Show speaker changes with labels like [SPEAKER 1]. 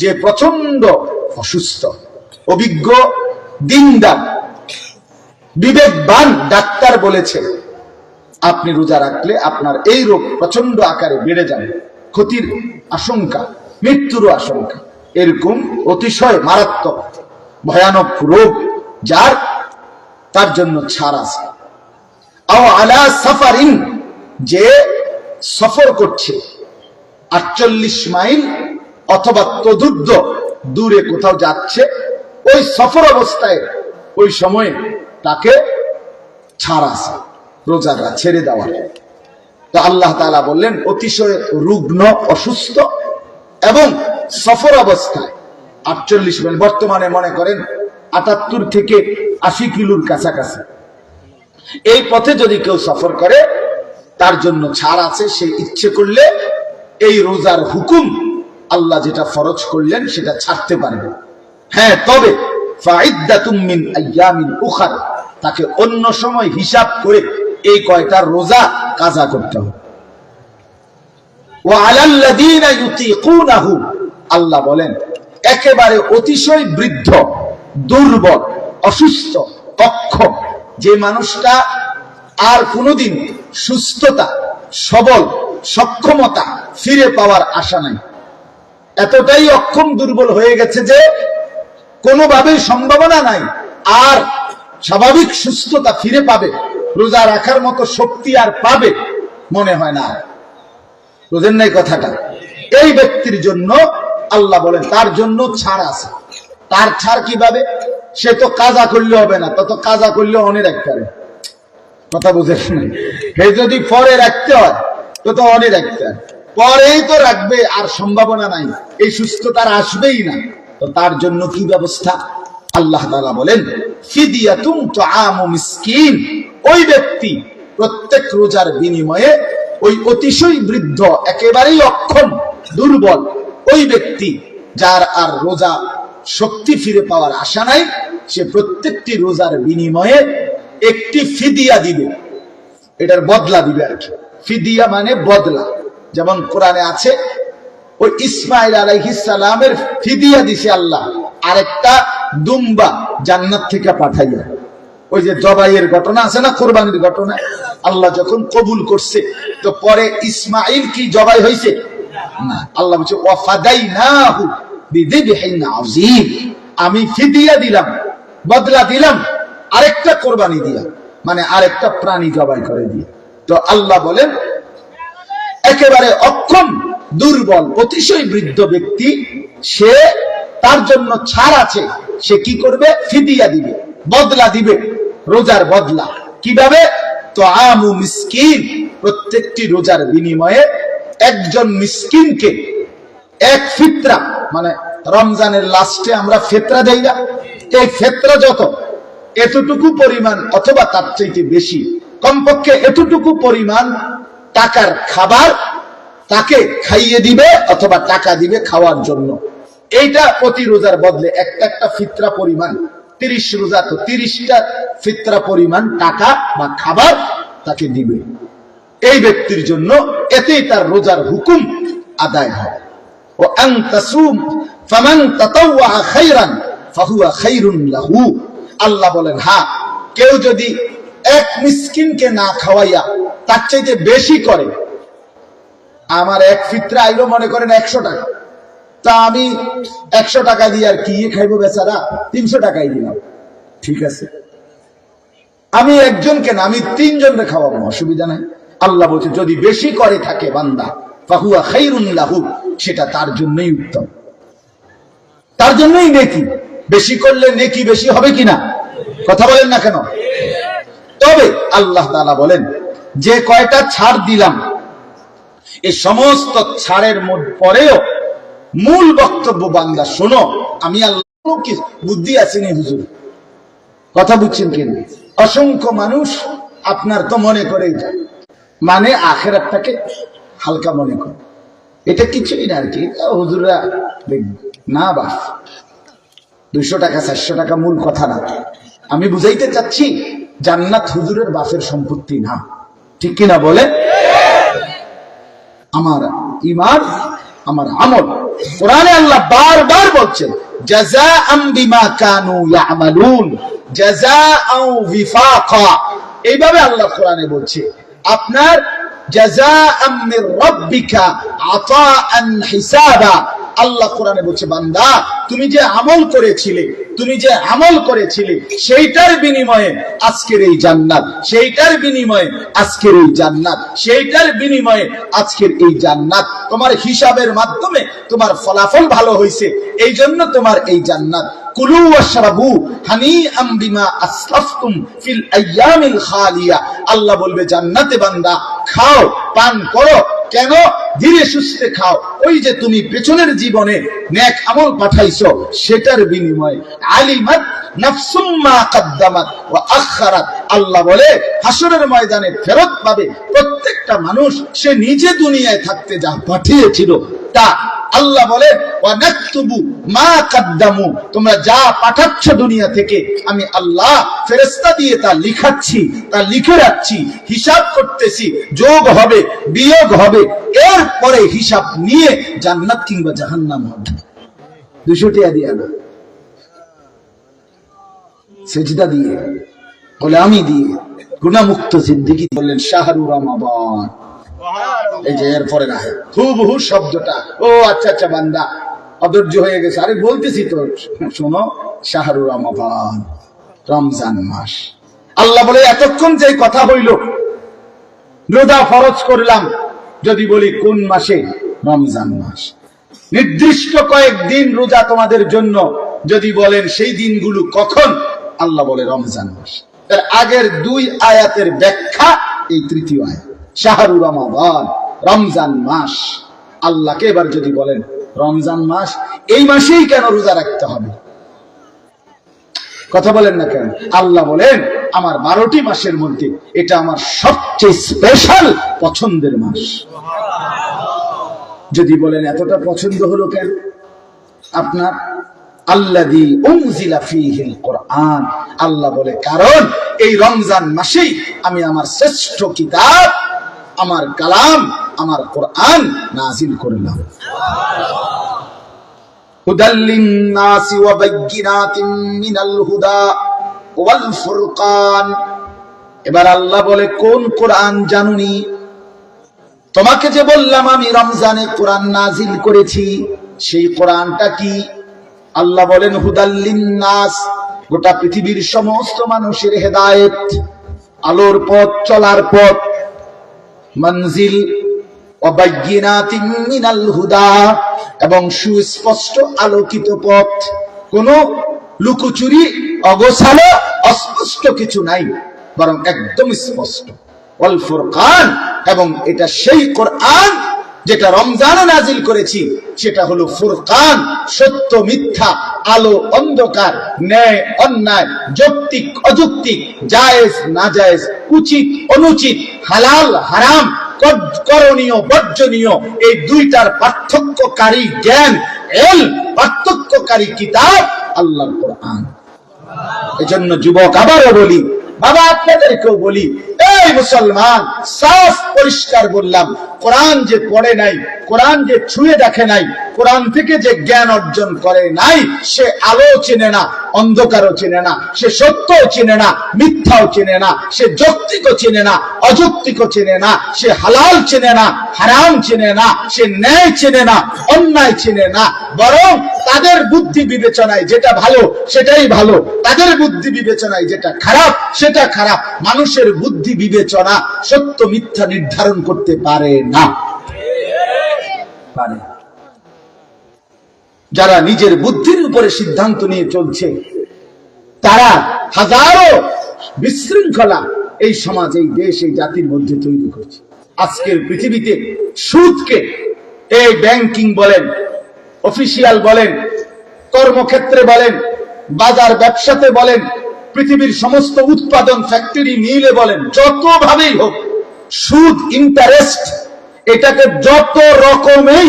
[SPEAKER 1] যে প্রচণ্ড অসুস্থ, অভিজ্ঞ, দিনদার, বিবেকবান ডাক্তার বলেছে, আপনি রোজা রাখলে আপনার এই রোগ প্রচণ্ড আকারে বেড়ে যাবে। ক্ষতির আশঙ্কা মৃত্যুরও আশঙ্কা, এরকম অতিশয় মারাত্মক, ভয়ানক রোগ যার, তার জন্য ছাড় আছে। আলা সাফারিন, যে সফর করছে, আটচল্লিশ মাইল অথবা তদুদ্ধ দূরে কোথাও যাচ্ছে, ওই সফর অবস্থায় ওই সময়ে তাকে ছাড় আছে রোজারা ছেড়ে দেওয়ার। তো আল্লাহ তালা বললেন, অতিশয় রুগ্ন, অসুস্থ এবং সফর অবস্থায় আটচল্লিশ মাইল বর্তমানে মনে করেন আটাত্তর থেকে আশি কিলোর কাছাকাছি। এই পথে যদি কেউ সফর করে, তার জন্য ছাড় আছে, সে ইচ্ছে করলে এই রোজার হুকুম আল্লাহ যেটা ফরজ করলেন সেটা ছাড়তে পারবে। হ্যাঁ তবে তাকে অন্য সময় হিসাব করে এই কয়টা রোজা কাজা করতে হবে। আল্লাহ বলেন, একেবারে অতিশয় বৃদ্ধ, দুর্বল, অসুস্থ অক্ষম যে মানুষটা আর কোনোদিন সুস্থতা, সবল, সক্ষমতা ফিরে পাওয়ার আশা নাই। এতটাই অক্ষম দুর্বল হয়ে গেছে যে কোনোভাবেই সম্ভাবনা নাই। আর স্বাভাবিক সুস্থতা ফিরে পাবে, রোজা রাখার মতো শক্তি আর পাবে মনে হয় না। বুঝেন নাই কথাটা? এই ব্যক্তির জন্য আল্লাহ বলেন, তার জন্য ছাড় আছে। তার ছাড় কীভাবে? সে তো কাজা করলে হবে না, তত কাজা করলে অনেক রাখতে পারে কথা বুঝেন হে যদি পরে রাখতে হয় তো তো অনেক রাখতে হয়। পরেই তো রাখবে, আর সম্ভাবনা নাই। এই সুস্থতার আসবেই না। তো তার জন্য কি ব্যবস্থা? আল্লাহ তাআলা বলেন ফিদিয়াতুম তুআমু মিসকিন। ওই ব্যক্তি প্রত্যেক রোজার বিনিময়ে ওই অতিশয় বৃদ্ধ, একেবারেই অক্ষম, দুর্বল, ওই ব্যক্তি যার আর রোজা শক্তি ফিরে পাওয়ার আশা নাই, সে প্রত্যেকটি রোজার বিনিময়ে একটি ফিদিয়া দিবে। এটার বদলা দিবে আর কি। ফিদিয়া মানে বদলা। যেমন কোরআনে আছে, ওই ইসমাইল সালামের ফিদিয়া দিছে আল্লাহ, আরেকটা দুম্বা জান্নাত থেকে পাঠাইয়া। ওই যে জবাইয়ের ঘটনা আছে না, কোরবানির ঘটনা? আল্লাহ যখন কবুল করছে, তো পরে ইসমাইল কি জবাই হয়েছে না, আল্লাহ বলছে বিযিবহিন আযীম। আমি ফিদিয়া দিলাম, বদলা দিলাম, আরেকটা কোরবানি দিয়া মানে আরেকটা প্রাণী জবাই করে দিয়ে। তো আল্লাহ বলেন একেবারে অক্ষম, দুর্বল, অতিশয় বৃদ্ধ ব্যক্তি, সে তার জন্য ছাড় আছে। সে কি করবে? ফিদিয়া দিবে, বদলা দিবে, রোজার বদলা। কীভাবে? তো আমু মিসকিন, প্রত্যেকটি রোজার বিনিময়ে একজন মিসকিনকে এক ফিতরা মানে রমজানের লাস্টে আমরা ফেতরা দেই না। এই ফেতরা যত, এতটুকু পরিমাণ অথবা তার চাইতে বেশি, কমপক্ষে এতটুকু পরিমাণ টাকার খাবার তাকে খাইয়ে দিবে অথবা টাকা দিবে খাওয়ার জন্য। এইটা প্রতি রোজার বদলে একটা একটা ফিতরা পরিমাণ। তিরিশ রোজা তো তিরিশটা ফিতরা পরিমাণ টাকা বা খাবার তাকে দিবে। এই ব্যক্তির জন্য এতেই তার রোজার হুকুম আদায় হয়। ও খাইরান লাহু। আল্লাহ বলেন হ্যাঁ কেউ যদি এক মিসকিনকে না খাওয়াইয়া তার চাইতে বেশি করে। আমার এক ফিতরা আইলো মনে করেন একশো টাকা। তা আমি একশো টাকা দিয়ে আর কি খাইবো বেচারা? তিনশো টাকাই দিলাম। ঠিক আছে। আমি একজনকে না, আমি তিনজনকে খাওয়াবো, অসুবিধা নাই। আল্লাহ বলছে, যদি বেশি করে থাকে বান্দা, ফাহুয়া খাইরুন লাহু সেটা তার জন্যই উত্তম। তার জন্যই নেকি। বেশি করলে নেকি বেশি হবে কিনা? কথা বলেন না কেন? তবে আল্লাহ তাআলা বলেন যে কয়টা ছাড় দিলাম এই সমস্ত ছাড়ের মধ্যে পরেও মূল বক্তব্য বান্দা, শোনো, আমি আল্লাহ কি বুদ্ধি আসেনি হুজুর। কথা বুঝছেন কিনা অসংখ্য মানুষ আপনার তো মনে করে মানে আখেরাতটাকে হালকা মনে করে। এটা কিছুই না আর কি। হুজুররা দেখবে না বাস। দুইশো টাকা, চারশো টাকা মূল কথা না। আমি বুঝাইতে চাচ্ছি, জান্নাত হুজুরের বাসের সম্পত্তি না। ঠিক কিনা বলে? আমার ইমান আমার আমল। কোরআনে আল্লাহ বারবার বলছেন এইভাবে আল্লাহ কোরআনে বলছে, আপনার জাযাআম মির রাব্বিকা আতাআন হিসাবা আল্লাহ কোরআনে বলছে, বান্দা, তুমি যে আমল করেছিলে, তুমি যে আমল করেছিলে, সেইটার বিনিময়ে আজকের এই জান্নাত, সেইটার বিনিময়ে আজকের এই জান্নাত, সেইটার বিনিময়ে আজকের এই জান্নাত। তোমার হিসাবের মাধ্যমে তোমার ফলাফল ভালো হয়েছে এই জন্য তোমার এই জান্নাত। আল্লাহ বলবে, জান্নাতে বান্দা, খাও, পান করো। কেন? ধীরে সুস্থে খাও। ওই যে তুমি পেছনের জীবনে ন্যাক আমল পাঠাইছো, সেটার বিনিময়ে আলিমাত নাফসুম্মা কাদ্দামাত আখারাত। আল্লাহ বলে হাসরের ময়দানে ফেরত পাবে প্রত্যেকটা মানুষ, সে নিজে দুনিয়ায় থাকতে যা পাঠিয়েছিল, তা আল্লাহ বলে তোমরা যা পাঠাচ্ছ দুনিয়া থেকে, আমি আল্লাহ ফেরেশতা দিয়ে তা লিখাচ্ছি, তা লিখে রাখছি, হিসাব করতেছি, যোগ হবে, বিয়োগ হবে, এরপরে হিসাব নিয়ে জান্নাত কিংবা জাহান্নাম হবে। দুশো টিয়া দিয়া না সেজদা দিয়ে বলে আমি দিয়ে গুণামুক্ত জিন্দিগি বললেন, শাহরুর রমাবান এই যে এরপরে হুবহু শব্দটা। ও আচ্ছা আচ্ছা বান্দা, অধৈর্য হয়ে গেছে। আরে, বলতেছি তো, শোনো রমাবান রমজান মাস। আল্লাহ বলে, এতক্ষণ যে কথা হইল, রোজা ফরজ করলাম। যদি বলি, কোন মাসে? রমজান মাস। নির্দিষ্ট কয়েকদিন রোজা তোমাদের জন্য। যদি বলেন, সেই দিনগুলো কখন? আল্লাহ বলে, রমজান মাস। আগের দুই আয়াতের ব্যাখ্যা এই তৃতীয় আয়াত। শাহরু রমাবান রমজান মাস। আল্লাহকে এবার যদি বলেন, রমজান মাস, এই মাসেই কেন রোজা রাখতে হবে? কথা বলেন না কেন? আল্লাহ বলেন, আমার বারোটি মাসের মধ্যে এটা আমার সবচেয়ে স্পেশাল পছন্দের মাস। যদি বলেন, এতটা পছন্দ হলো কেন? আপনার আল্লাদি উনজিলা ফীহিল কোরআন। আল্লাহ বলে, কারণ এই রমজান মাসেই আমি আমার শ্রেষ্ঠ কিতাব আমার কালাম, আমার কোরআন নাজিল করলাম। হুদাল্লিন্নাসি ওয়া বাইয়িনাতিন মিনাল হুদা ওয়াল ফুরকান। এবার আল্লাহ বলে, কোন কোরআন জানুনি? তোমাকে যে বললাম, আমি রমজানে কোরআন নাজিল করেছি, সেই কোরআনটা কি? আল্লাহ বলেন হুদাল্লিন্নাস গোটা পৃথিবীর সমস্ত মানুষের হেদায়েত, আলোর পথ, চলার পথ মঞ্জিল হুদা এবং সুস্পষ্ট আলোকিত পথ। কোন লুকুচুরি অগোছালো, অস্পষ্ট কিছু নাই, বরং একদম স্পষ্ট। ফুরকান এবং এটা সেই কোরআন যেটা রমজানে নাজিল করেছি, সেটা হলো ফুরকান, সত্য মিথ্যা, আলো, অন্ধকার, ন্যায়, অন্যায়, যৌক্তিক, অযৌক্তিক, জায়েজ, নাজায়েজ, উচিত, অনুচিত, হালাল, হারাম করণীয়, বর্জনীয়, এই দুইটার পার্থক্যকারী জ্ঞান, এল, পার্থক্যকারী কিতাব আল্লাহ কোরআন। এজন্য যুবক আবারও বলি, বাবা আপনাদেরকেও বলি এই মুসলমান সাফ পরিষ্কার বললাম কোরআন যে পড়ে নাই কোরআন যে ছুঁয়ে দেখে নাই কোরআন থেকে যে জ্ঞান অর্জন করে নাই সে আলো চেনে না অন্ধকারও চেনে না সে সত্যও চেনে না মিথ্যাও চেনে না সে যৌক্তিকও চেনে না অযৌক্তিকও চেনে না সে হালাল চেনে না হারাম চেনে না সে ন্যায় চেনে না অন্যায় চেনে না বরং তাদের বুদ্ধি বিবেচনায় যেটা ভালো সেটাই ভালো তাদের বুদ্ধি বিবেচনায় যেটা খারাপ সেটা খারাপ মানুষের বুদ্ধি বিবেচনা সত্য মিথ্যা নির্ধারণ করতে পারে না পারে। যারা নিজের বুদ্ধির উপরে সিদ্ধান্ত নিয়ে চলছে, তারা হাজারো বিশৃঙ্খলা এই সমাজ, এই দেশ, এই জাতির মধ্যে তৈরি করছে আজকের পৃথিবীতে সুদকে এই ব্যাংকিং বলেন, অফিসিয়াল বলেন, কর্মক্ষেত্রে বলেন, বাজার ব্যবসাতে বলেন পৃথিবীর সমস্ত উৎপাদন ফ্যাক্টরি মিলে বলেন যত ভাবেই হোক সুদ ইন্টারেস্ট এটাকে যত রকমেই